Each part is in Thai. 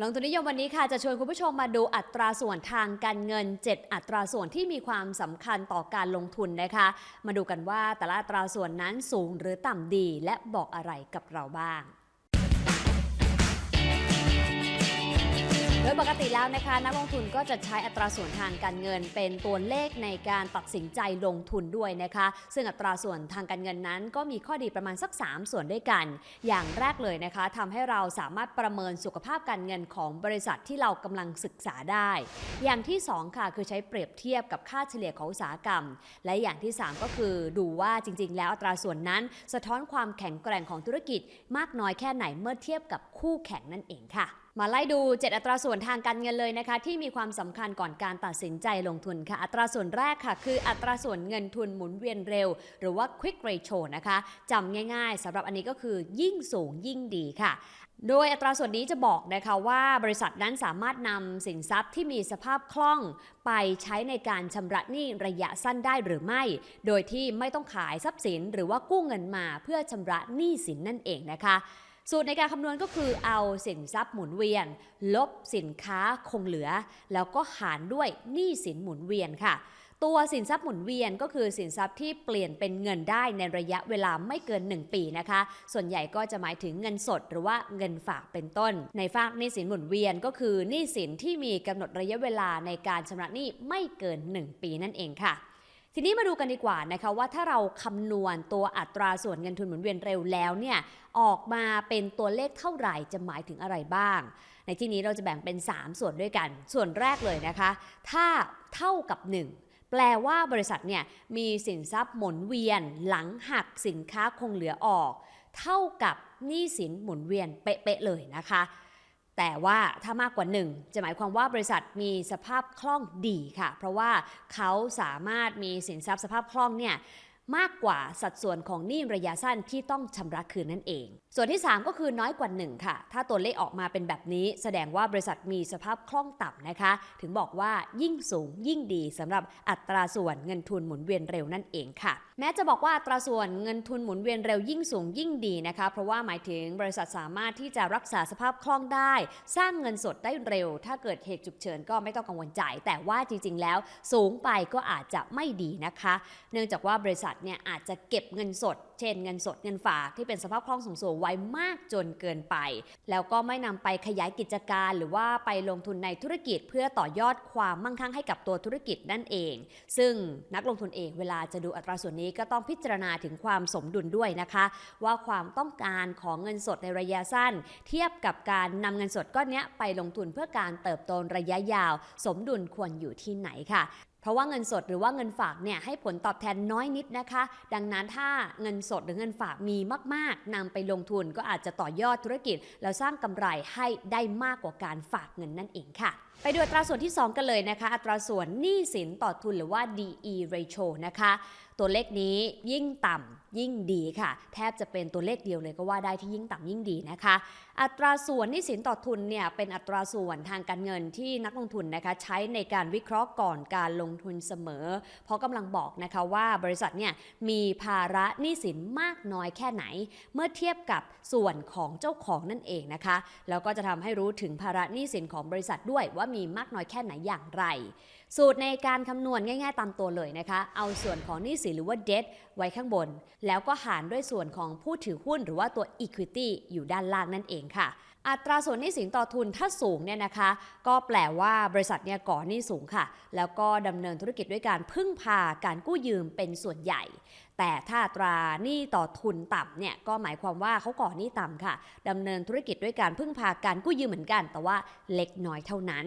ลงทุนนิยมวันนี้ค่ะจะชวนคุณผู้ชมมาดูอัตราส่วนทางการเงิน 7 อัตราส่วนที่มีความสำคัญต่อการลงทุนนะคะ มาดูกันว่าแต่ละอัตราส่วนนั้นสูงหรือต่ำดีและบอกอะไรกับเราบ้าง โดยปกติแล้วนะคะนักลงทุนก็จะใช้อัตราส่วนทางการเงิน เป็นตัวเลขในการตัดสินใจลงทุนด้วยนะคะ ซึ่งอัตราส่วนทางการเงินนั้น ก็มีข้อดีประมาณสัก 3 ส่วนด้วยกัน อย่างแรกเลยนะคะทำให้เราสามารถประเมินสุขภาพการเงินของบริษัทที่เรากำลังศึกษาได้ อย่างที่ 2 ค่ะคือใช้เปรียบเทียบกับค่าเฉลี่ยของอุตสาหกรรม และอย่างที่ 3 ก็คือดูว่าจริง ๆ แล้วอัตราส่วนนั้นสะท้อนความแข็งแกร่งของธุรกิจมากน้อยแค่ไหนเมื่อเทียบกับคู่แข่งนั่นเองค่ะ มาไล่ดู 7 อัตราส่วนทางการเงินเลยนะคะ ที่มีความสำคัญก่อนการตัดสินใจลงทุนค่ะ อัตราส่วนแรกค่ะ คืออัตราส่วนเงินทุนหมุนเวียนเร็ว หรือว่า quick ratio นะคะจำง่ายๆสำหรับอันนี้ก็คือยิ่งสูงยิ่งดีค่ะโดยอัตราส่วนนี้จะบอกนะคะว่าบริษัทนั้นสามารถนำสินทรัพย์ที่มีสภาพคล่อง ไปใช้ในการชำระหนี้ระยะสั้นได้หรือไม่ โดยที่ไม่ต้องขายทรัพย์สิน หรือว่ากู้เงินมาเพื่อชำระหนี้สินนั่นเองนะคะ สูตรในการคำนวณก็คือเอาสินทรัพย์หมุนเวียน ลบสินค้าคงเหลือ แล้วก็หารด้วยหนี้สินหมุนเวียนค่ะ ตัวสินทรัพย์หมุนเวียนก็คือสินทรัพย์ที่เปลี่ยนเป็นเงินได้ในระยะเวลาไม่เกิน 1 ปีนะคะ ส่วนใหญ่ก็จะหมายถึงเงินสดหรือว่าเงินฝากเป็นต้น ในฝากหนี้สินหมุนเวียนก็คือหนี้สินที่มีกำหนดระยะเวลาในการชำระหนี้ไม่เกิน 1 ปีนั่นเองค่ะ ทีนี้มาดูกันดีกว่านะคะว่าถ้าเราคำนวณตัวอัตราส่วนเงินทุนหมุนเวียนเร็วแล้วเนี่ยออกมาเป็นตัวเลขเท่าไหร่จะหมายถึงอะไรบ้าง ในที่นี้เราจะแบ่งเป็น 3 ส่วนด้วยกัน ส่วนแรกเลยนะคะ ถ้าเท่ากับ 1 แปลว่าบริษัทเนี่ยมีสินทรัพย์หมุนเวียนหลังหักสินค้าคงเหลือออก เท่ากับหนี้สินหมุนเวียนเป๊ะๆเลยนะคะ แต่ว่าถ้ามากกว่า 1 จะหมายความว่าบริษัทมีสภาพคล่องดีค่ะ เพราะว่าเขาสามารถมีสินทรัพย์สภาพคล่องเนี่ย มากกว่าสัดส่วนของหนี้ระยะสั้นที่ต้องชำระคืนนั่นเอง ส่วนที่ 3 ก็คือน้อยกว่า 1 ค่ะ ถ้าตัวเลขออกมาเป็นแบบนี้ แสดงว่าบริษัทมีสภาพคล่องต่ำนะคะ ถึงบอกว่ายิ่งสูงยิ่งดีสำหรับอัตราส่วนเงินทุนหมุนเวียนเร็วนั่นเองค่ะ แม้จะบอกว่าอัตราส่วนเงินทุนหมุนเวียนเร็วยิ่งสูงยิ่งดีนะคะ เพราะว่าหมายถึงบริษัทสามารถที่จะรักษาสภาพคล่องได้ สร้างเงินสดได้เร็ว ถ้าเกิดเหตุฉุกเฉินก็ไม่ต้องกังวลใจแต่ว่าจริง ๆ แล้ว สูงไปก็อาจจะไม่ดีนะคะ เนื่องจากว่าบริษัทเนี่ยอาจจะเก็บเงินสด เช่นเงินสดเงินฝากที่เป็นสภาพคล่องสูงๆไว้มากจนเกินไป แล้วก็ไม่นำไปขยายกิจการ หรือว่าไปลงทุนในธุรกิจเพื่อต่อยอดความมั่งคั่งให้กับตัวธุรกิจนั่นเอง ซึ่งนักลงทุนเองเวลาจะดูอัตราส่วนนี้ก็ต้องพิจารณาถึงความสมดุลด้วยนะคะ ว่าความต้องการของเงินสดในระยะสั้น เทียบกับการนำเงินสดก้อนนี้ไปลงทุนเพื่อการเติบโตระยะยาว สมดุลควรอยู่ที่ไหนค่ะ เพราะว่าเงินสดหรือว่าเงินฝากเนี่ยให้ผลตอบแทนน้อยนิดนะคะ ดังนั้นถ้าเงินสดหรือเงินฝากมีมาก ๆนำไปลงทุนก็อาจจะต่อยอดธุรกิจ แล้วสร้างกำไรให้ได้มากกว่าการฝากเงินนั่นเองค่ะ ไปดูอัตราส่วนที่ 2 กันเลยนะคะ อัตราส่วนหนี้สินต่อทุนหรือว่า DE ratio นะคะ ตัวเลขนี้ยิ่งต่ำยิ่งดีค่ะ แทบจะเป็นตัวเลขเดียวเลยก็ว่าได้ที่ยิ่งต่ำยิ่งดีนะคะ อัตราส่วนหนี้สินต่อทุนเนี่ยเป็นอัตราส่วนทางการเงินที่นักลงทุนนะคะใช้ในการวิเคราะห์ก่อนการลงทุนเสมอ เพราะกำลังบอกนะคะว่าบริษัทเนี่ยมีภาระหนี้สินมากน้อยแค่ไหน เมื่อเทียบกับส่วนของเจ้าของนั่นเองนะคะแล้วก็จะทำให้รู้ถึงภาระหนี้สินของบริษัทด้วยว่ามีมากน้อยแค่ไหนอย่างไร สูตรในการคำนวณง่าย ๆ ตามตัวเลยนะคะ เอาส่วนของหนี้สินหรือว่า debt ไว้ข้างบน แล้วก็หารด้วยส่วนของผู้ถือหุ้นหรือว่าตัว equity อยู่ด้านล่างนั่นเองค่ะ อัตราส่วนหนี้สินต่อทุนถ้าสูงเนี่ยนะคะ ก็แปลว่าบริษัทเนี่ยก่อหนี้สูงค่ะ แล้วก็ดำเนินธุรกิจด้วยการพึ่งพาการกู้ยืมเป็นส่วนใหญ่ แต่ถ้าตราหนี้ต่อทุนต่ำเนี่ยก็หมายความว่าเขาก่อหนี้ต่ำค่ะดำเนินธุรกิจด้วยการพึ่งพาการกู้ยืมเหมือนกัน แต่ว่าเล็กน้อยเท่านั้น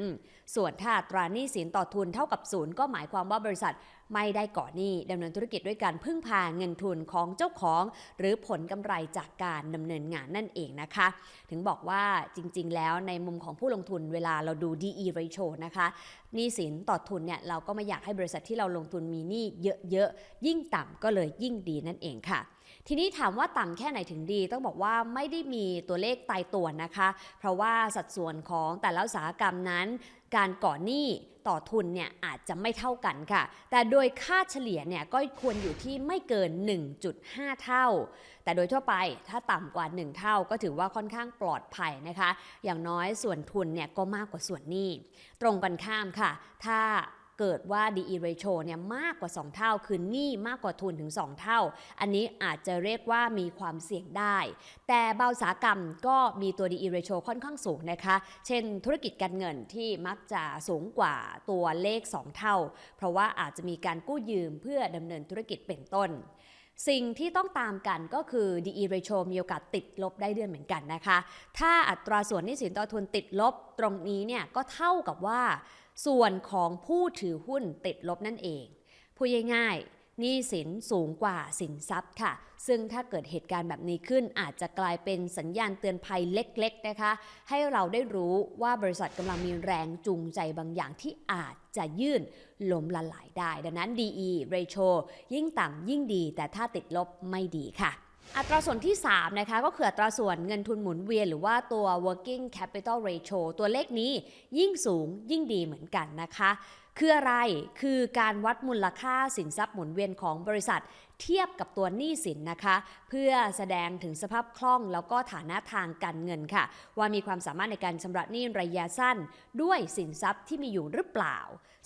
ส่วนถ้าตราหนี้สินต่อทุนเท่ากับศูนย์ก็หมายความว่าบริษัท ไม่ได้ก่อหนี้ดำเนินธุรกิจด้วยการพึ่งพาเงินทุนของเจ้าของ หรือผลกำไรจากการดำเนินงานนั่นเองนะคะ ถึงบอกว่าจริง ๆ แล้วในมุมของผู้ลงทุนเวลาเราดู DE ratio นะคะหนี้สินต่อทุนเนี่ยเราก็ไม่อยากให้บริษัทที่เราลงทุนมีหนี้เยอะๆ ยิ่งต่ำก็เลยยิ่งดีนั่นเองค่ะ ทีนี้ถามว่าต่ำแค่ไหนถึงดี ต้องบอกว่าไม่ได้มีตัวเลขตายตัวนะคะ เพราะว่าสัดส่วนของแต่ละอุตสาหกรรมนั้น การก่อหนี้ต่อทุนเนี่ยอาจจะไม่เท่ากันค่ะ แต่โดยค่าเฉลี่ยเนี่ยก็ควรอยู่ที่ไม่เกิน 1.5 เท่า แต่โดยทั่วไปถ้าต่ำกว่า 1 เท่าก็ถือว่าค่อนข้างปลอดภัยนะคะ อย่างน้อยส่วนทุนเนี่ยก็มากกว่าส่วนหนี้ ตรงกันข้ามค่ะ ถ้า เกิดว่า DE ratio เนี่ยมากกว่า 2 เท่า คือหนี้มากกว่าทุนถึง 2 เท่า อันนี้อาจจะเรียกว่ามีความเสี่ยงได้ แต่บางอุตสาหกรรมก็มีตัว DE ratio ค่อนข้างสูงนะคะ เช่น ธุรกิจการเงินที่มักจะสูงกว่าตัวเลข 2 เท่า เพราะว่าอาจจะมีการกู้ยืมเพื่อดำเนินธุรกิจเป็นต้นสิ่งที่ต้องตามกันก็คือ DE ratio มีโอกาสติดลบได้เดือนเหมือนกันนะคะ ถ้าอัตราส่วนหนี้สินต่อทุนติดลบตรงนี้เนี่ยก็เท่ากับว่า ส่วนของผู้ถือหุ้นติดลบนั่นเองพูดง่ายๆหนี้สินสูงกว่าสินทรัพย์ค่ะ ซึ่งถ้าเกิดเหตุการณ์แบบนี้ขึ้น อาจจะกลายเป็นสัญญาณเตือนภัยเล็กๆนะคะ ให้เราได้รู้ว่าบริษัทกำลังมีแรงจูงใจบางอย่างที่อาจจะยื่นล้มละลายได้ ดังนั้น DE ratio ยิ่งต่ำยิ่งดี แต่ถ้าติดลบไม่ดีค่ะ อัตราส่วนที่ 3 นะคะก็คืออัตราส่วนเงินทุนหมุนเวียนหรือว่าตัว working capital ratio ตัวเลขนี้ยิ่งสูงยิ่งดีเหมือนกันนะคะ คืออะไรคือการวัดมูลค่าสินทรัพย์หมุนเวียนของบริษัท เทียบกับตัวหนี้สินนะคะ เพื่อแสดงถึงสภาพคล่องแล้วก็ฐานะทางการเงินค่ะ ว่ามีความสามารถในการชำระหนี้ระยะสั้น ด้วยสินทรัพย์ที่มีอยู่หรือเปล่า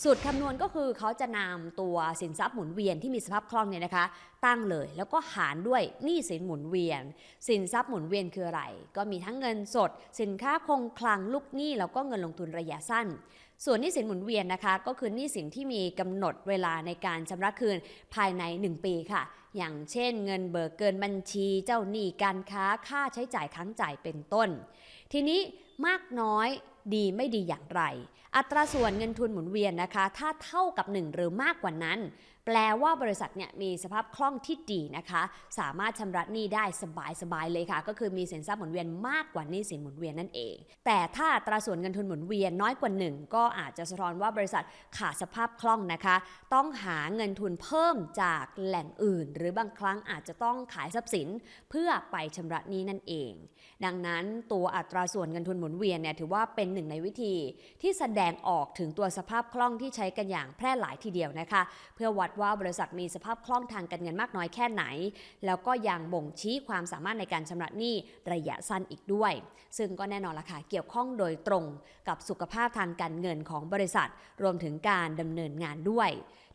สูตรคำนวณก็คือเขาจะนำตัวสินทรัพย์หมุนเวียนที่มีสภาพคล่องเนี่ยนะคะ ตั้งเลยแล้วก็หารด้วยหนี้สินหมุนเวียน สินทรัพย์หมุนเวียนคืออะไร ก็มีทั้งเงินสด สินค้าคงคลังลูกหนี้แล้วก็เงินลงทุนระยะสั้น ส่วนหนี้สินหมุนเวียนนะคะ ก็คือหนี้สินที่มีกำหนดเวลาในการชำระคืนภายใน 1 ปีค่ะ อย่างเช่น เงินเบิกเกินบัญชีเจ้าหนี้การค้าค่าใช้จ่ายค้างจ่ายเป็นต้น ทีนี้มากน้อยดีไม่ดีอย่างไร อัตราส่วนเงินทุนหมุนเวียนนะคะ ถ้าเท่ากับ 1 หรือมากกว่านั้น แปลว่าบริษัทเนี่ยมีสภาพคล่องที่ดีนะคะ สามารถชำระหนี้ได้สบายๆเลยค่ะ ก็คือมีสินทรัพย์หมุนเวียนมากกว่าหนี้สินหมุนเวียนนั่นเอง แต่ถ้าอัตราส่วนเงินทุนหมุนเวียนน้อยกว่า 1 ก็อาจจะสะท้อนว่าบริษัทขาดสภาพคล่องนะคะ ต้องหาเงินทุนเพิ่มจากแหล่งอื่น หรือบางครั้งอาจจะต้องขายทรัพย์สินเพื่อไปชำระหนี้นั่นเอง ดังนั้นตัวอัตราส่วนเงินทุนหมุนเวียนเนี่ยถือว่าเป็นหนึ่งในวิธีที่แสดงออกถึงตัวสภาพคล่องที่ใช้กันอย่างแพร่หลายทีเดียวนะคะ เพื่อวัดว่าบริษัทมีสภาพคล่องทางการเงินมากน้อยแค่ไหน แล้วก็ยังบ่งชี้ความสามารถในการชำระหนี้ระยะสั้นอีกด้วย ซึ่งก็แน่นอนละค่ะเกี่ยวข้องโดยตรงกับสุขภาพทางการเงินของบริษัท รวมถึงการดำเนินงานด้วย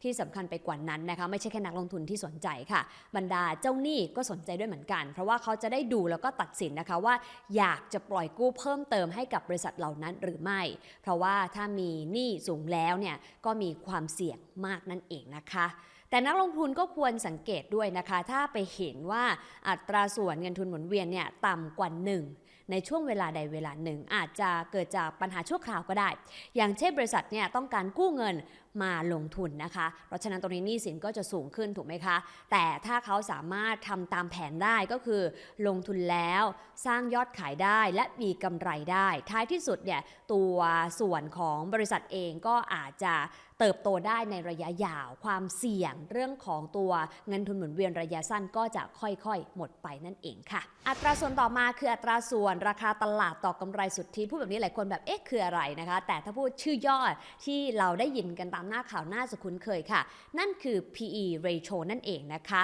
ที่สำคัญไปกว่านั้นนะคะไม่ใช่แค่นักลงทุนที่สนใจค่ะ บรรดาเจ้าหนี้ก็สนใจด้วยเหมือนกัน เพราะว่าเขาจะได้ดูแล้วก็ตัดสินนะคะว่า อยากจะปล่อยกู้เพิ่มเติมให้กับบริษัทเหล่านั้นหรือไม่ เพราะว่าถ้ามีหนี้สูงแล้วเนี่ยก็มีความเสี่ยงมากนั่นเองนะคะแต่นักลงทุนก็ควรสังเกตด้วยนะคะ ถ้าไปเห็นว่าอัตราส่วนเงินทุนหมุนเวียนเนี่ยต่ำกว่า 1 ในช่วงเวลาใดเวลาหนึ่ง อาจจะเกิดจากปัญหาชั่วคราวก็ได้ อย่างเช่นบริษัทเนี่ยต้องการกู้เงิน มาลงทุนนะคะ เพราะฉะนั้นตรงนี้หนี้สินก็จะสูงขึ้นถูกไหมคะ แต่ถ้าเขาสามารถทำตามแผนได้ก็คือ ลงทุนแล้วสร้างยอดขายได้และมีกำไรได้ ท้ายที่สุดเนี่ยตัวส่วนของบริษัทเองก็อาจจะเติบโตได้ในระยะยาว ความเสี่ยงเรื่องของตัวเงินทุนหมุนเวียนระยะสั้นก็จะค่อยๆ หมดไปนั่นเองค่ะ อัตราส่วนต่อมาคืออัตราส่วนราคาตลาดต่อกำไรสุทธิพูดแบบนี้หลายคนแบบเอ๊ะคืออะไรนะคะ แต่ถ้าพูดชื่อยอดที่เราได้ยินกันตามหน้าข่าวน่าจะคุ้นเคยค่ะ นั่นคือ PE ratio นั่นเองนะคะ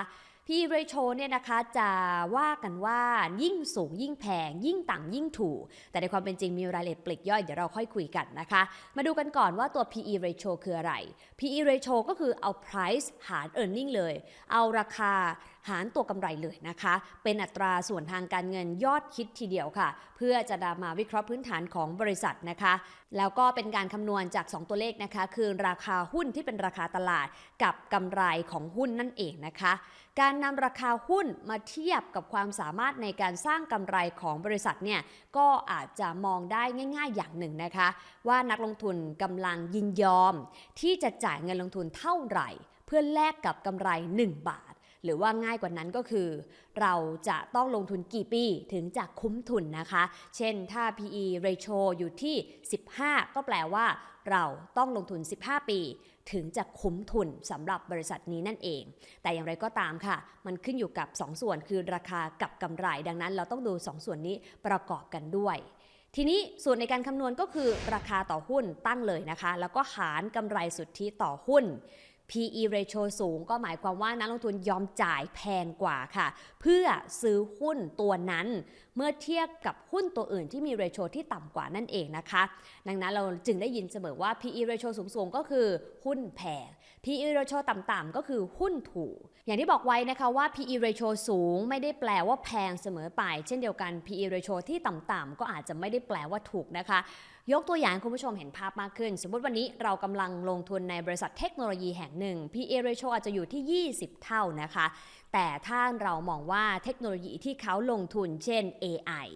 PE ratio เนี่ยนะคะจะว่ากันว่ายิ่งสูงยิ่งแพง ยิ่งต่ำยิ่งถูก แต่ในความเป็นจริงมีรายละเอียดปลีกย่อยเดี๋ยวเราค่อยคุยกันนะคะ มาดูกันก่อนว่าตัว PE ratio คืออะไร PE ratio ก็คือเอา price หาร earning เลย เอาราคาหารตัวกำไรเลยนะคะ เป็นอัตราส่วนทางการเงินยอดคิดทีเดียวค่ะ เพื่อจะนำมาวิเคราะห์พื้นฐานของบริษัทนะคะ แล้วก็เป็นการคำนวณจาก 2 ตัวเลขนะคะ คือราคาหุ้นที่เป็นราคาตลาดกับกำไรของหุ้นนั่นเองนะคะ การนำราคาหุ้นมาเทียบกับความสามารถในการสร้างกำไรของบริษัทเนี่ยก็อาจจะมองได้ง่าย ๆ อย่างหนึ่งนะคะ ว่านักลงทุนกำลังยินยอม ที่จะจ่ายเงินลงทุนเท่าไหร่ เพื่อแลกกับกำไร 1 บาท หรือว่าง่ายกว่านั้นก็คือ เราจะต้องลงทุนกี่ปีถึงจะคุ้มทุนนะคะ เช่นถ้า PE ratio อยู่ที่ 15 ก็แปลว่า เราต้องลงทุน 15 ปี ถึงจะคุ้มทุนสำหรับบริษัทนี้นั่นเอง แต่อย่างไรก็ตามค่ะ มันขึ้นอยู่กับ 2 ส่วนคือราคากับกำไร ดังนั้นเราต้องดู 2 ส่วนนี้ประกอบกันด้วยทีนี้ส่วนในการคำนวณก็คือราคาต่อหุ้นตั้งเลยนะคะ แล้วก็หารกำไรสุทธิต่อหุ้น PE ratio สูงก็หมายความว่านักลงทุนยอมจ่ายแพงกว่าค่ะ เพื่อซื้อหุ้นตัวนั้น เมื่อเทียบกับหุ้นตัวอื่นที่มี ratio ที่ต่ำกว่านั่นเองนะคะ ดังนั้นเราจึงได้ยินเสมอว่า PE ratio สูงๆ ก็คือหุ้นแพง PE ratio ต่ำๆ ก็คือหุ้นถูก อย่างที่บอกไว้นะคะว่า PE ratio สูงไม่ได้แปลว่าแพงเสมอไป เช่นเดียวกัน PE ratio ที่ต่ำๆก็อาจจะไม่ได้แปลว่าถูกนะคะ ยกตัวอย่างคุณผู้ชมเห็นภาพมากขึ้น สมมติวันนี้เรากำลังลงทุนในบริษัทเทคโนโลยีแห่งหนึ่ง PE ratio อาจจะอยู่ที่ 20 เท่านะคะ แต่ถ้าเรามองว่าเทคโนโลยีที่เขาลงทุน เช่น AI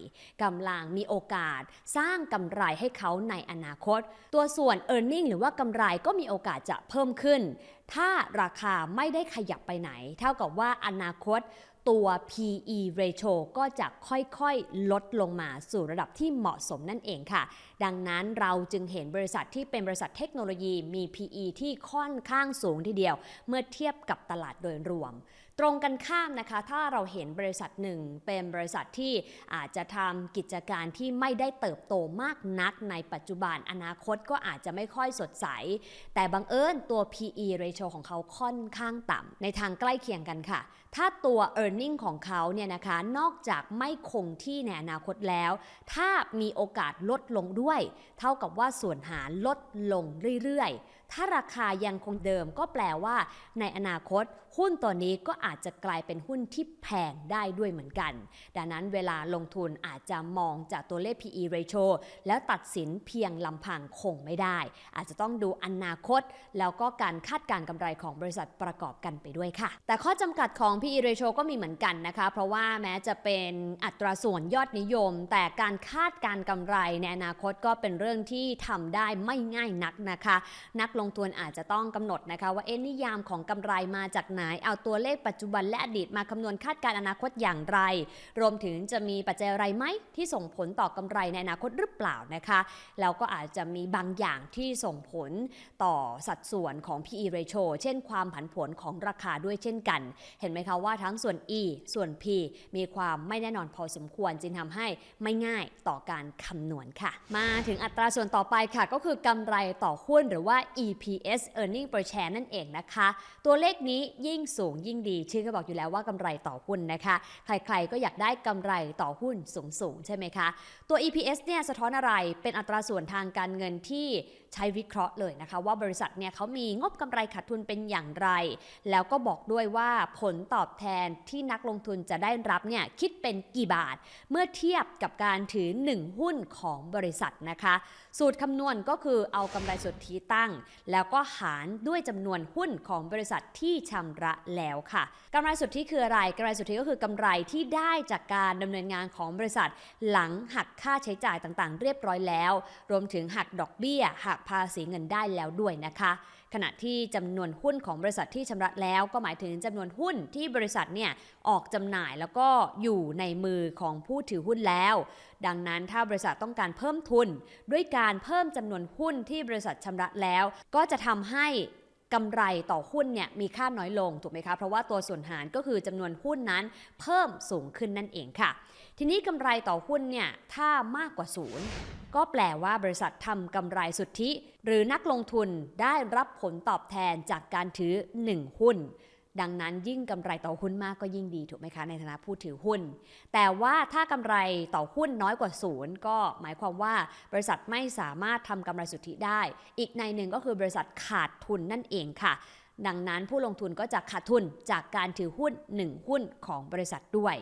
กำลังมีโอกาส สร้างกำไรให้เขาในอนาคต ตัวส่วน e a r n i n g หรือว่ากำไรก็มีโอกาสจะเพิ่มขึ้น ถ้าราคาไม่ได้ขยับไปไหน เท่ากับว่าอนาคตตัว PE ratio ก็จะค่อยๆ ลดลงมาสู่ระดับที่เหมาะสมนั่นเองค่ะ ดังนั้นเราจึงเห็นบริษัทที่เป็นบริษัทเทคโนโลยีมี PE ที่ค่อนข้างสูงทีเดียว เมื่อเทียบกับตลาดโดยรวม ตรงกันข้ามนะคะ ถ้าเราเห็นบริษัทหนึ่งเป็นบริษัทที่อาจจะทำกิจการที่ไม่ได้เติบโตมากนักในปัจจุบันอนาคตก็อาจจะไม่ค่อยสดใส แต่บังเอิญตัว PE ratio ของเขาค่อนข้างต่ำในทางใกล้เคียงกันค่ะ ถ้าตัว e a r n i n g ของเขาเนี่ยนะคะนอกจากไม่คงที่ในอนาคตแล้ว ถ้ามีโอกาสลดลงด้วย เท่ากับว่าส่วนหารลดลงเรื่อยๆ ถ้าราคายังคงเดิมก็แปลว่าในอนาคต หุ้นตัวนี้ก็อาจจะกลายเป็นหุ้นที่แพงได้ด้วยเหมือนกัน ดังนั้นเวลาลงทุนอาจจะมองจากตัวเลข PE ratio แล้วตัดสินเพียงลำพังคงไม่ได้ อาจจะต้องดูอนาคต แล้วก็การคาดการกำไรของบริษัทประกอบกันไปด้วยค่ะ แต่ข้อจำกัดของ PE ratio ก็มีเหมือนกันนะคะ เพราะว่าแม้จะเป็นอัตราส่วนยอดนิยม แต่การคาดการกำไรในอนาคตก็เป็นเรื่องที่ทำได้ไม่ง่ายนักนะคะ นักลงทุนอาจจะต้องกำหนดนะคะว่าเอ็นนิยามของกำไรมาจากไหนเอาตัวเลขปัจจุบันและอดีตมาคำนวณคาดการณ์อนาคตอย่างไร รวมถึงจะมีปัจจัยอะไรไหมที่ส่งผลต่อกำไรในอนาคตหรือเปล่านะคะแล้วก็อาจจะมีบางอย่างที่ส่งผลต่อสัดส่วนของ PE ratio เช่นความผันผวนของราคาด้วยเช่นกัน เห็นไหมคะว่าทั้งส่วน E ส่วน P มีความไม่แน่นอนพอสมควรจึงทำให้ไม่ง่ายต่อการคำนวณค่ะ มาถึงอัตราส่วนต่อไปค่ะ ก็คือกำไรต่อหุ้นหรือว่า EPS earning per share นั่นเองนะคะ ตัวเลขนี้ยิ่งสูงยิ่งดี ชื่อก็บอกอยู่แล้วว่ากำไรต่อหุ้นนะคะ ใครๆก็อยากได้กำไรต่อหุ้นสูงๆ ใช่ไหมคะ ตัว EPS เนี่ยสะท้อนอะไรเป็นอัตราส่วนทางการเงินที่ ใช้วิเคราะห์เลยนะคะ ว่าบริษัทเนี่ยเขามีงบกำไรขาดทุนเป็นอย่างไร แล้วก็บอกด้วยว่าผลตอบแทนที่นักลงทุนจะได้รับเนี่ยคิดเป็นกี่บาท เมื่อเทียบกับการถือ 1 หุ้นของบริษัทนะคะ สูตรคำนวณก็คือเอากำไรสุทธิตั้ง แล้วก็หารด้วยจำนวนหุ้นของบริษัทที่ชำระแล้วค่ะกำไรสุทธิคืออะไรกำไรสุทธิก็คือกำไรที่ได้จากการดำเนินงานของบริษัท หลังหักค่าใช้จ่ายต่างๆ เรียบร้อยแล้ว รวมถึงหักดอกเบี้ยหักภาษีเงินได้แล้วด้วยนะคะ ขณะที่จำนวนหุ้นของบริษัทที่ชำระแล้ว ก็หมายถึงจำนวนหุ้นที่บริษัทเนี่ยออกจำหน่ายแล้วก็อยู่ในมือของผู้ถือหุ้นแล้ว ดังนั้นถ้าบริษัทต้องการเพิ่มทุน ด้วยการเพิ่มจำนวนหุ้นที่บริษัทชำระแล้ว ก็จะทำให้ กำไรต่อหุ้นเนี่ยมีค่าน้อยลงถูกไหมคะเพราะว่าตัวส่วนหารก็คือจำนวนหุ้นนั้นเพิ่มสูงขึ้นนั่นเองค่ะ ทีนี้กำไรต่อหุ้นเนี่ยถ้ามากกว่าศูนย์ก็แปลว่าบริษัททำกำไรสุทธิ หรือนักลงทุนได้รับผลตอบแทนจากการถือ 1 หุ้น ดังนั้นยิ่งกำไรต่อหุ้นมากก็ยิ่งดีถูกไหมคะในฐานะผู้ถือหุ้น แต่ว่าถ้ากำไรต่อหุ้นน้อยกว่าศูนย์ก็หมายความว่าบริษัทไม่สามารถทำกำไรสุทธิได้ อีกในหนึ่งก็คือบริษัทขาดทุนนั่นเองค่ะ ดังนั้นผู้ลงทุนก็จะขาดทุนจากการถือหุ้น 1 หุ้นของบริษัทด้วย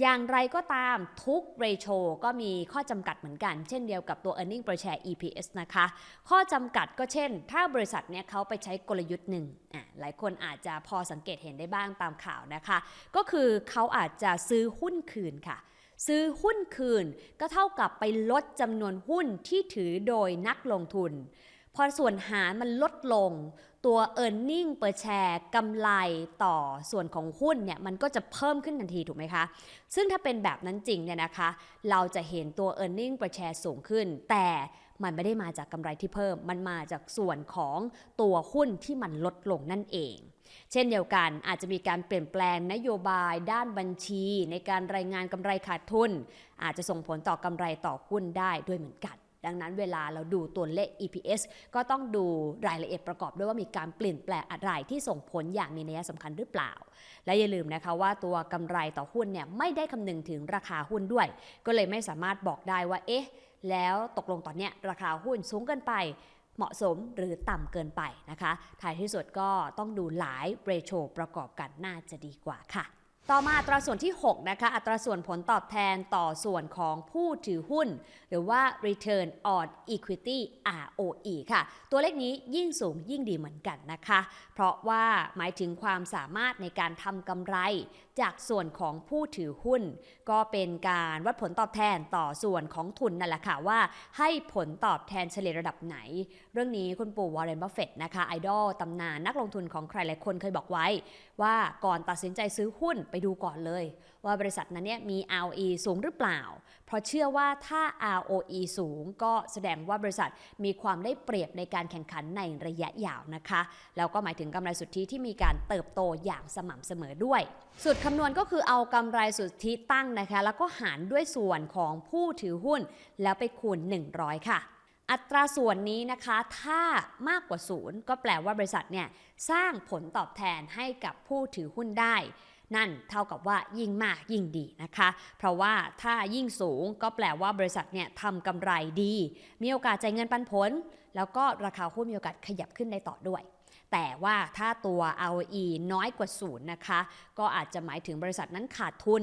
อย่างไรก็ตามทุก ratio ก็มีข้อจำกัดเหมือนกัน chen เดียวกับตัว earning per share EPS นะคะ ข้อจำกัดก็เช่น ถ้าบริษัทเนี้ยเขาไปใช้กลยุทธ์หนึ่งอะหลายคนอาจจะพอสังเกตเห็นได้บ้างตามข่าวนะคะ ก็คือเขาอาจจะซื้อหุ้นคืนค่ะ ซื้อหุ้นคืนก็เท่ากับไปลดจำนวนหุ้นที่ถือโดยนักลงทุน พอส่วนหารมันลดลง ตัว e a r n i n g per share กำไรต่อส่วนของหุ้นเนี่ยมันก็จะเพิ่มขึ้นทันทีถูกไหมคะ ซึ่งถ้าเป็นแบบนั้นจริงเนี่ยนะคะ เราจะเห็นตัว e a r n i n g per share สูงขึ้น แต่มันไม่ได้มาจากกำไรที่เพิ่ม มันมาจากส่วนของตัวหุ้นที่มันลดลงนั่นเอง เช่นเดียวกันอาจจะมีการเปลี่ยนแปลงนโยบายด้านบัญชี ในการรายงานกำไรขาดทุน อาจจะส่งผลต่อกำไรต่อหุ้นได้ด้วยเหมือนกัน ดังนั้นเวลาเราดูตัวเลข EPS ก็ต้องดูรายละเอียดประกอบด้วยว่ามีการเปลี่ยนแปลงอะไรที่ส่งผลอย่างมีนัยสำคัญหรือเปล่า และอย่าลืมนะคะว่าตัวกำไรต่อหุ้นเนี่ยไม่ได้คำนึงถึงราคาหุ้นด้วย ก็เลยไม่สามารถบอกได้ว่าเอ๊ะแล้วตกลงตอนเนี้ยราคาหุ้นสูงเกินไปเหมาะสมหรือต่ำเกินไปนะคะ ท้ายที่สุดก็ต้องดูหลายเรโชประกอบกันน่าจะดีกว่าค่ะ ต่อมาอัตราส่วนที่ 6 นะคะ อัตราส่วนผลตอบแทนต่อส่วนของผู้ถือหุ้น หรือว่า return on equity ROE ค่ะ ตัวเลขนี้ยิ่งสูงยิ่งดีเหมือนกันนะคะ เพราะว่าหมายถึงความสามารถในการทำกำไร จากส่วนของผู้ถือหุ้น ก็เป็นการวัดผลตอบแทนต่อส่วนของทุนนั่นแหละค่ะว่า ให้ผลตอบแทนเฉลี่ยระดับไหน เรื่องนี้คุณปู่วอร์เรนบัฟเฟตนะคะไอดอลตำนานนักลงทุนของใครหลายคนเคยบอกไว้ ว่าก่อนตัดสินใจซื้อหุ้นไปดูก่อนเลย ว่าบริษัทนั้นเนี่ยมี ROE สูงหรือเปล่า ราะเชื่อว่าถ้า ROE สูงก็แสดงว่าบริษัทมีความได้เปรียบในการแข่งขันในระยะยาวนะคะ แล้วก็หมายถึงกำไรสุทธิที่มีการเติบโตอย่างสม่ำเสมอด้วย สูตรคำนวณก็คือเอากำไรสุทธิตั้งนะคะ แล้วก็หารด้วยส่วนของผู้ถือหุ้น แล้วไปคูณ 100 ค่ะอัตราส่วนนี้นะคะถ้ามากกว่าศูนย์ก็แปลว่าบริษัทเนี่ยสร้างผลตอบแทนให้กับผู้ถือหุ้นได้ นั่นเท่ากับว่ายิ่งมากยิ่งดีนะคะ เพราะว่าถ้ายิ่งสูงก็แปลว่าบริษัทเนี่ยทำกำไรดี มีโอกาสจ่ายเงินปันผล แล้วก็ราคาหุ้นมีโอกาสขยับขึ้นได้ต่อด้วย แต่ว่าถ้าตัว ROE น้อยกว่าศูนย์นะคะ ก็อาจจะหมายถึงบริษัทนั้นขาดทุน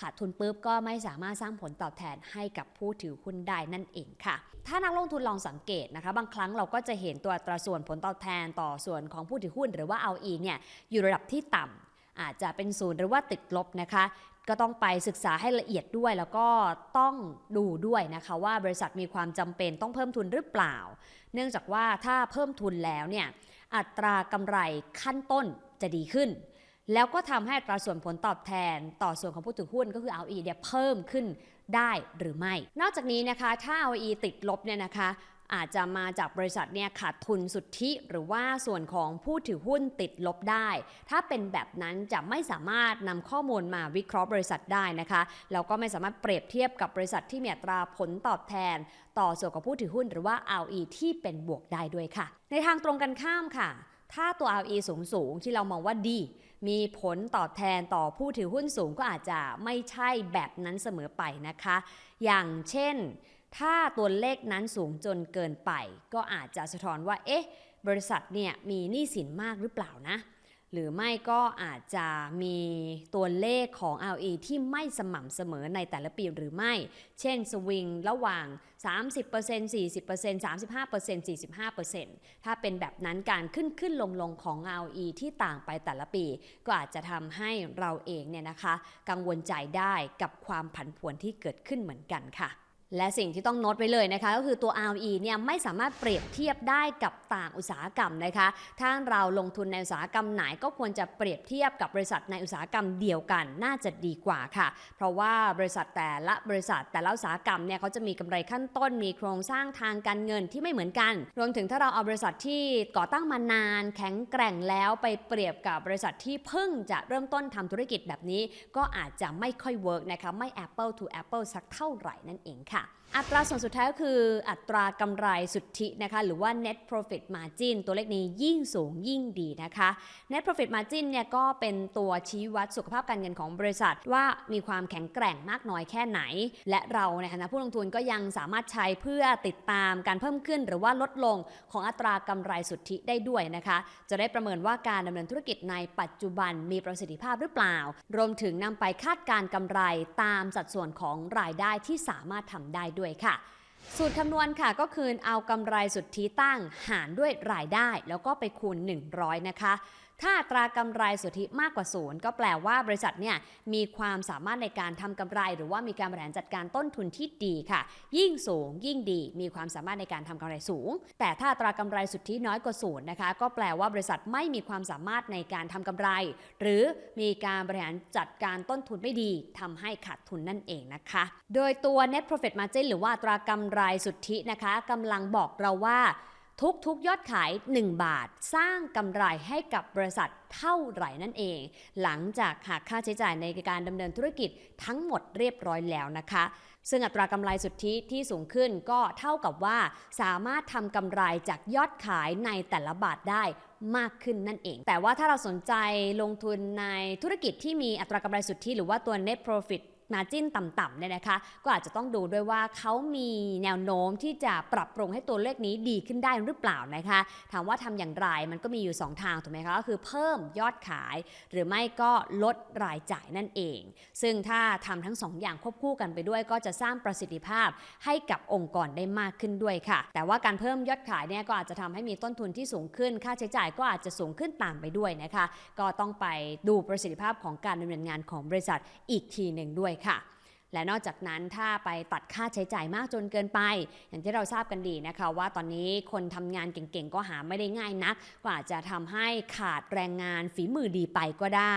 ขาดทุนปุ๊บก็ไม่สามารถสร้างผลตอบแทนให้กับผู้ถือหุ้นได้นั่นเองค่ะ ถ้านักลงทุนลองสังเกตนะคะ บางครั้งเราก็จะเห็นตัวอัตราส่วนผลตอบแทนต่อส่วนของผู้ถือหุ้น หรือว่า ROE เนี่ยอยู่ระดับที่ต่ำ อาจจะเป็นศูนย์หรือว่าติดลบนะคะ ก็ต้องไปศึกษาให้ละเอียดด้วย แล้วก็ต้องดูด้วยนะคะว่าบริษัทมีความจำเป็นต้องเพิ่มทุนหรือเปล่า เนื่องจากว่าถ้าเพิ่มทุนแล้วเนี่ยอัตรากำไรขั้นต้นจะดีขึ้น แล้วก็ทำให้อัตราส่วนผลตอบแทนต่อส่วนของผู้ถือหุ้นก็คือ ROE เนี่ยเพิ่มขึ้นได้หรือไม่ นอกจากนี้นะคะถ้า ROE ติดลบเนี่ยนะคะ อาจจะมาจากบริษัทเนี่ยขาดทุนสุทธิ หรือว่าส่วนของผู้ถือหุ้นติดลบได้ ถ้าเป็นแบบนั้นจะไม่สามารถนำข้อมูลมาวิเคราะห์บริษัทได้นะคะแล้วก็ไม่สามารถเปรียบเทียบกับบริษัทที่มีอัตราผลตอบแทน ต่อส่วนของผู้ถือหุ้นหรือว่า ROE ที่เป็นบวกได้ด้วยค่ะ ในทางตรงกันข้ามค่ะ ถ้าตัว ROE สูงสูงที่เรามองว่าดีมีผลตอบแทนต่อผู้ถือหุ้นสูงก็อาจจะไม่ใช่แบบนั้นเสมอไปนะคะ อย่างเช่น ถ้าตัวเลขนั้นสูงจนเกินไป ก็อาจจะสะท้อนว่า เอ๊ะ บริษัทเนี่ยมีหนี้สินมากหรือเปล่านะ หรือไม่ก็อาจจะมีตัวเลขของ ROE ที่ไม่สม่ำเสมอในแต่ละปีหรือไม่ เช่นสวิงระหว่าง 30% 40% 35% 45%ถ้าเป็นแบบนั้นการขึ้นขึ้นลงลงของ ROE ที่ต่างไปแต่ละปี ก็อาจจะทำให้เราเองเนี่ยนะคะ กังวลใจได้กับความผันผวนที่เกิดขึ้นเหมือนกันค่ะ และสิ่งที่ต้องโน้ตไว้เลยนะคะก็คือตัว ROE เนี่ยไม่สามารถเปรียบเทียบได้กับต่างอุตสาหกรรมนะคะ ถ้าเราลงทุนในอุตสาหกรรมไหนก็ควรจะเปรียบเทียบกับบริษัทในอุตสาหกรรมเดียวกันน่าจะดีกว่าค่ะ เพราะว่าบริษัทแต่ละบริษัทแต่ละอุตสาหกรรมเนี่ยเขาจะมีกำไรขั้นต้นมีโครงสร้างทางการเงินที่ไม่เหมือนกัน รวมถึงถ้าเราเอาบริษัทที่ก่อตั้งมานาน แข็งแกร่งแล้วไปเปรียบกับบริษัทที่เพิ่งจะเริ่มต้นทำธุรกิจแบบนี้ ก็อาจจะไม่ค่อยเวิร์กนะคะไม่ Apple to Apple สักเท่าไหร่นั่นเองค่ะค่ะ อัตราส่วนสุดท้ายก็คืออัตรากำไรสุทธินะคะหรือว่า net profit margin ตัวเลขนี้ยิ่งสูงยิ่งดีนะคะ net profit margin เนี่ยก็เป็นตัวชี้วัดสุขภาพการเงินของบริษัท ว่ามีความแข็งแกร่งมากน้อยแค่ไหน และเราในฐานะผู้ลงทุนก็ยังสามารถใช้เพื่อติดตามการเพิ่มขึ้น หรือว่าลดลงของอัตรากำไรสุทธิได้ด้วยนะคะ จะได้ประเมินว่าการดำเนินธุรกิจในปัจจุบันมีประสิทธิภาพหรือเปล่า รวมถึงนำไปคาดการกำไรตามสัดส่วนของรายได้ที่สามารถทำได้ด้วยค่ะ สูตรคำนวณค่ะก็คือเอากำไรสุทธิตั้งหารด้วยรายได้ แล้วก็ไปคูณ 100 นะคะ ถ้าตรากำไรสุทธิมากกว่าศูนย์ก็แปลว่าบริษัทเนี่ยมีความสามารถในการทำกำไร หรือว่ามีการบริหารจัดการต้นทุนที่ดีค่ะ ยิ่งสูงยิ่งดี มีความสามารถในการทำกำไรสูง แต่ถ้าตรากำไรสุทธิน้อยกว่าศูนย์นะคะ ก็แปลว่าบริษัทไม่มีความสามารถในการทำกำไร หรือมีการบริหารจัดการต้นทุนไม่ดีทำให้ขาดทุนนั่นเองนะคะ โดยตัว net profit margin หรือว่าตรากำไรสุทธินะคะกำลังบอกเราว่า ทุกๆยอดขาย 1 บาท สร้างกำไรให้กับบริษัทเท่าไหร่นั่นเอง หลังจากหักค่าใช้จ่ายในการดำเนินธุรกิจทั้งหมดเรียบร้อยแล้วนะคะ ซึ่งอัตรากำไรสุทธิที่สูงขึ้นก็เท่ากับว่า สามารถทำกำไรจากยอดขายในแต่ละบาทได้มากขึ้นนั่นเอง แต่ว่าถ้าเราสนใจลงทุนในธุรกิจที่มีอัตรากำไรสุทธิหรือว่าตัว net profit มาจิ้นต่ำๆเนี่ยนะคะ ก็อาจจะต้องดูด้วยว่าเขามีแนวโน้มที่จะปรับปรุงให้ตัวเลขนี้ดีขึ้นได้หรือเปล่านะคะ ถามว่าทำอย่างไรมันก็มีอยู่ 2 ทางถูกไหมคะก็คือเพิ่มยอดขาย หรือไม่ก็ลดรายจ่ายนั่นเอง ซึ่งถ้าทำทั้ง 2 อย่างควบคู่กันไปด้วย ก็จะสร้างประสิทธิภาพให้กับองค์กรได้มากขึ้นด้วยค่ะ แต่ว่าการเพิ่มยอดขายเนี่ยก็อาจจะทำให้มีต้นทุนที่สูงขึ้น ค่าใช้จ่ายก็อาจจะสูงขึ้นตามไปด้วยนะคะ ก็ต้องไปดูประสิทธิภาพของการดำเนินงานของบริษัทอีกทีหนึ่งด้วยค่ะ และนอกจากนั้นถ้าไปตัดค่าใช้จ่ายมากจนเกินไป อย่างที่เราทราบกันดีนะคะ ว่าตอนนี้คนทำงานเก่งๆ ก็หาไม่ได้ง่ายนักก็อาจจะทำให้ขาดแรงงานฝีมือดีไปก็ได้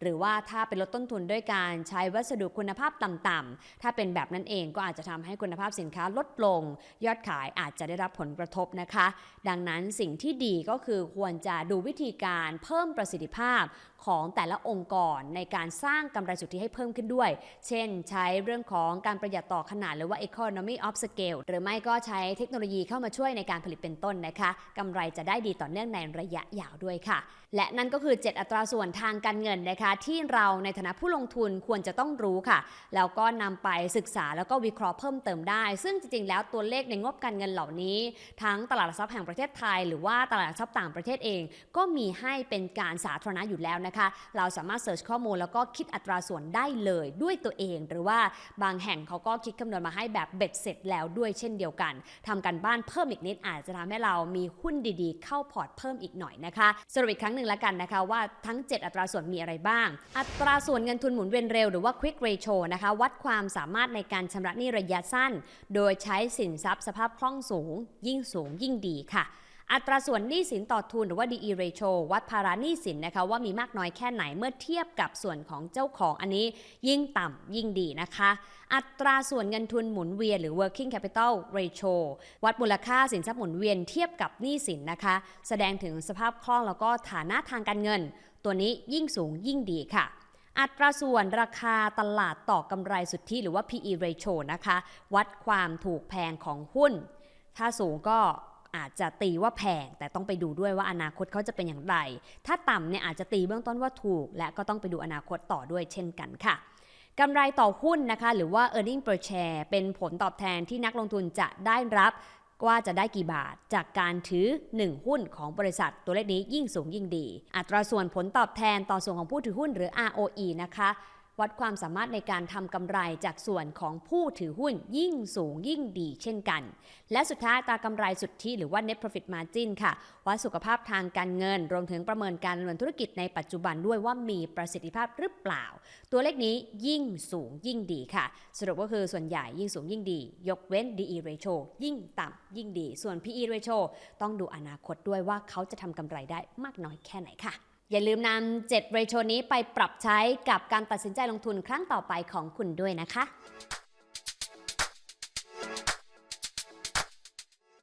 หรือว่าถ้าเป็นลดต้นทุนด้วยการใช้วัสดุคุณภาพต่ำๆถ้าเป็นแบบนั้นเองก็อาจจะทำให้คุณภาพสินค้าลดลง ยอดขายอาจจะได้รับผลกระทบนะคะ ดังนั้นสิ่งที่ดีก็คือควรจะดูวิธีการเพิ่มประสิทธิภาพ ของแต่ละองค์กรในการสร้างกำไรสุทธิให้เพิ่มขึ้นด้วย เช่น ใช้เรื่องของการประหยัดต่อขนาดหรือว่า economy of scale หรือไม่ก็ใช้เทคโนโลยีเข้ามาช่วยในการผลิตเป็นต้นนะคะกำไรจะได้ดีต่อเนื่องในระยะยาวด้วยค่ะ และนั่นก็คือ 7 อัตราส่วนทางการเงินนะคะ ที่เราในฐานะผู้ลงทุนควรจะต้องรู้ค่ะ แล้วก็นำไปศึกษาแล้วก็วิเคราะห์เพิ่มเติมได้ ซึ่งจริงๆ แล้วตัวเลขในงบการเงินเหล่านี้ ทั้งตลาดหลักทรัพย์แห่งประเทศไทย หรือว่าตลาดหลักทรัพย์ต่างประเทศเอง ก็มีให้เป็นการสาธารณะอยู่แล้วนะคะเราสามารถเสิร์ชข้อมูลแล้วก็คิดอัตราส่วนได้เลยด้วยตัวเอง หรือว่าบางแห่งเขาก็คิดคำนวณมาให้แบบเบ็ดเสร็จแล้วด้วยเช่นเดียวกันทำกันบ้านเพิ่มอีกนิดอาจจะทำให้เรามีหุ้นดีๆ เข้าพอร์ตเพิ่มอีกหน่อยนะคะ สรุปอีกครั้งหนึ่งแล้วกันนะคะว่าทั้ง 7 อัตราส่วนมีอะไรบ้าง อัตราส่วนเงินทุนหมุนเวียนเร็วหรือว่า quick ratio นะคะ วัดความสามารถในการชำระหนี้ระยะสั้น โดยใช้สินทรัพย์สภาพคล่องสูง ยิ่งสูงยิ่งดีค่ะ อัตราส่วนหนี้สินต่อทุนหรือว่า DE ratio วัดภาระหนี้สินนะคะว่ามีมากน้อยแค่ไหนเมื่อเทียบกับส่วนของเจ้าของอันนี้ยิ่งต่ำยิ่งดีนะคะ อัตราส่วนเงินทุนหมุนเวียนหรือ working capital ratio วัดมูลค่าสินทรัพย์หมุนเวียนเทียบกับหนี้สินนะคะ แสดงถึงสภาพคล่องแล้วก็ฐานะทางการเงิน ตัวนี้ยิ่งสูงยิ่งดีค่ะอัตราส่วนราคาตลาดต่อกำไรสุทธิหรือว่า PE ratio นะคะ วัดความถูกแพงของหุ้น ถ้าสูงก็ อาจจะตีว่าแพงแต่ต้องไปดูด้วยว่าอนาคตเขาจะเป็นอย่างไร ถ้าต่ำเนี่ยอาจจะตีเบื้องต้นว่าถูก และก็ต้องไปดูอนาคตต่อด้วยเช่นกันค่ะกำไรต่อหุ้นนะคะ หรือว่า earning per share เป็นผลตอบแทนที่นักลงทุนจะได้รับว่าจะได้กี่บาทจากการถือ 1 หุ้นของบริษัทตัวเลขนี้ยิ่งสูงยิ่งดี อัตราส่วนผลตอบแทนต่อส่วนของผู้ถือหุ้นหรือ ROE นะคะ วัดความสามารถในการทำกำไรจากส่วนของผู้ถือหุ้นยิ่งสูงยิ่งดีเช่นกัน และสุดท้ายตากำไรสุทธิหรือว่า net profit margin ค่ะวัดสุขภาพทางการเงิน รวมถึงประเมินการดำเนินธุรกิจในปัจจุบันด้วยว่ามีประสิทธิภาพหรือเปล่า ตัวเลขนี้ยิ่งสูงยิ่งดีค่ะ สรุปก็คือส่วนใหญ่ยิ่งสูงยิ่งดี ยกเว้น DE ratio ยิ่งต่ำยิ่งดี ส่วน PE ratio ต้องดูอนาคตด้วยว่าเขาจะทำกำไรได้มากน้อยแค่ไหนค่ะ อย่าลืมนำ7 ratio นี้ไปปรับใช้กับการตัดสินใจลงทุนครั้งต่อไปของคุณด้วยนะคะ